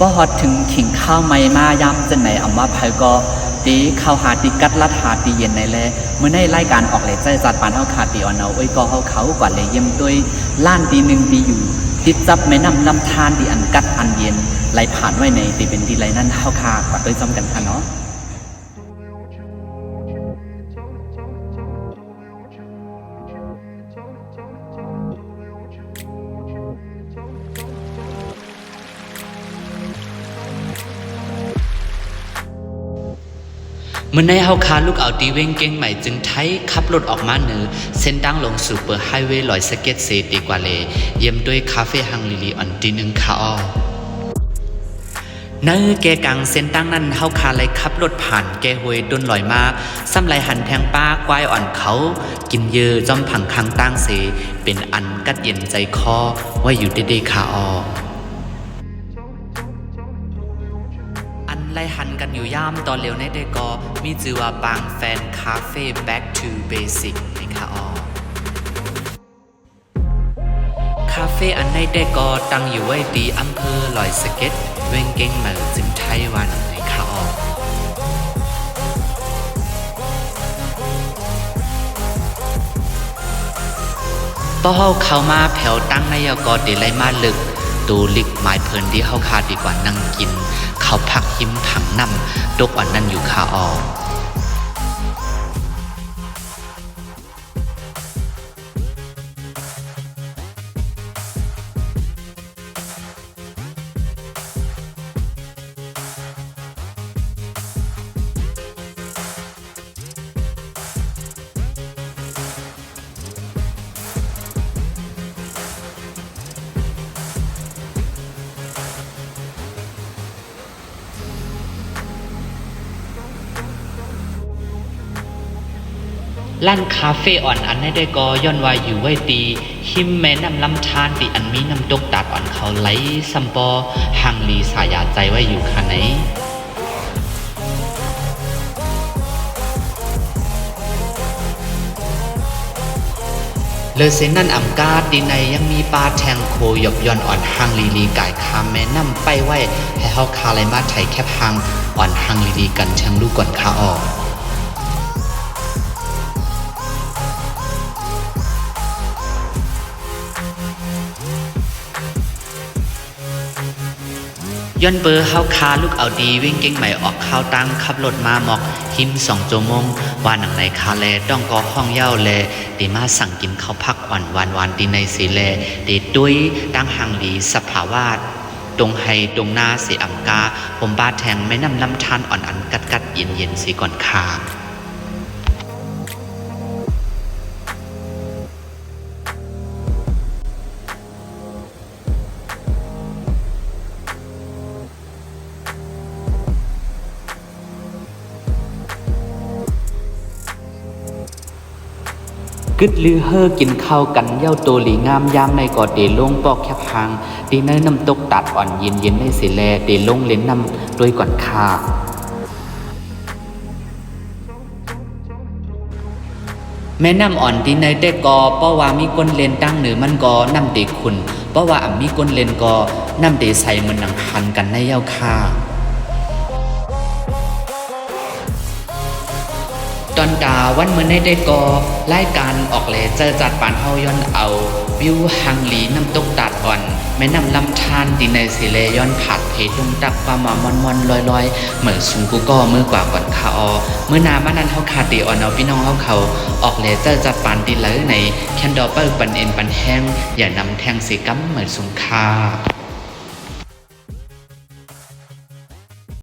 บ่ฮอดถึงขิงข้าวไม่มายามจังไหนอำมาไผก็ตีข้าวหาตีกัดลัดหาตีเย็นในแลเมื่อในรายการออกเลยใจจัดปานเฮาขาดตีอ่อนเอาไอ้ก็เฮาเขากว่าเลยเยี่ยมด้วยล้านตีหนึ่งตีอยู่ติดจับแม่น้ำลำธารตีอันกัดอันเย็นไหลผ่านไว้ในตีเป็นตีไหลนั่นเฮาคากว่าด้วยจำกันค่ะเนาะ มื่อในเฮาคาลูกเอาตีเว้งเก่งใหม่จึงไทยขับรถออกมาเหนือเส้นดังลงสู่เปอร์ไฮเวย์ลอยสเก็ตเซตีกว่าเลเยี่ยมด้วยคาเฟ่ฮังลิลีอันตีหนึ่งคาออในแกกังเส้นตั้งนั้นเฮาคาเลยขับรถผ่านแกหวยดนลอยมาซ้ำไหลหันแทงป้ากวายอ่อนเขา กินเยอจอมผังคังตั้งเส เป็นอันกัดเย็นใจคอว่าอยู่เด้ๆคาออ อันกันอยู่ย่ามตอนเร็วในเดกอมีจือว่าบางแฟนคาเฟ่ back to basic นะคะอ๋อคาเฟ่อันในเดกอตั้งอยู่ไว้ดีอำเภอลอยสเก็ต เวงเก้งเหมือจึงไต้หวันนะคะอ๋อป้อเฮาเข้ามาแผวตั้งในยกอเดไลมาลึก ตูลิกไม้เพลินที่เฮาคาดีกว่านั่งกิน เขาพักหิ้มผังนำดกอันนั้นอยู่คาออ ลั่นคาเฟ่อ่อนอันให้ได้กอย่อนวายอยู่ไว้ตี หิมแม่น้ำลำธารตีอันมีน้ำตกตัดอ่อนเขาไหลซัมปอหังลีสายาใจไว้อยู่ค่ะไหนเลอเซนนั่นอ่ำกาดดีในยังมีปลาแทงโคหยบย่อนอ่อนหังลีลีกายคามแม่น้ำไปไว้ให้เฮาคาไลมาไถแคบหังอ่อนหังลีลีกันเชิงลูกก่อนคาออก ย้อนเบอร์เฮาคาลูกเอาดีวิ่งเก่งใหม่ออกข้าวตั้งขับรถมาหมอกหิมสองโจมงวานหนังไหนคาแลต้องกอห้องเย้าแลดีมาสั่งกินข้าวพักอ่อนวานวานดีในสีแลดีด้วยตั้งหังดีสภาวาดตรงไฮตรงหน้าสีอังกา ผมบาดแทงไม่นำลำทานอ่อนอันกัดกัดเย็นเย็นสีก่อนคา กึดลือเฮอกินข้าวกันเย้าโตหลีงามยามในกอดเดลงปอกแคบหางดีเนยน้ำตกตัดอ่อนเย็นเย็นได้สิแลเดลงเล่นน้ำด้วยก่อนคาแม่น้ำอ่อนดีเนยได้กอเพราะว่ามีก้นเลนตั้งเหนือมันกอน้ำเด็กคุณเพราะว่าอ่ำมีก้นเลนกอน้ำเดใส่มันหนังหันกันในเย้าคา ตอนดาวันเมื่อในได้กอรายการออกเลเจอจัดปานเฮาย้อนเอา วิวฮังหลีน้ำตกตัดอ่อน แม่น้ำลำธารดินในสิเลย้อนผัดเพลงตักปลามามอนมอนลอยลอยเหมือนสุงกูก็มือกว่าก่อนคาออเมื่อนามานั้นเฮาขาดตีอ่อนเอาพี่น้องเฮาเขาออกเลเจอจัดปานดินเลยในแคนดอเปิลปันเอ็นปันแห้งอย่านำแทงสีกัมเหมือนสุงคา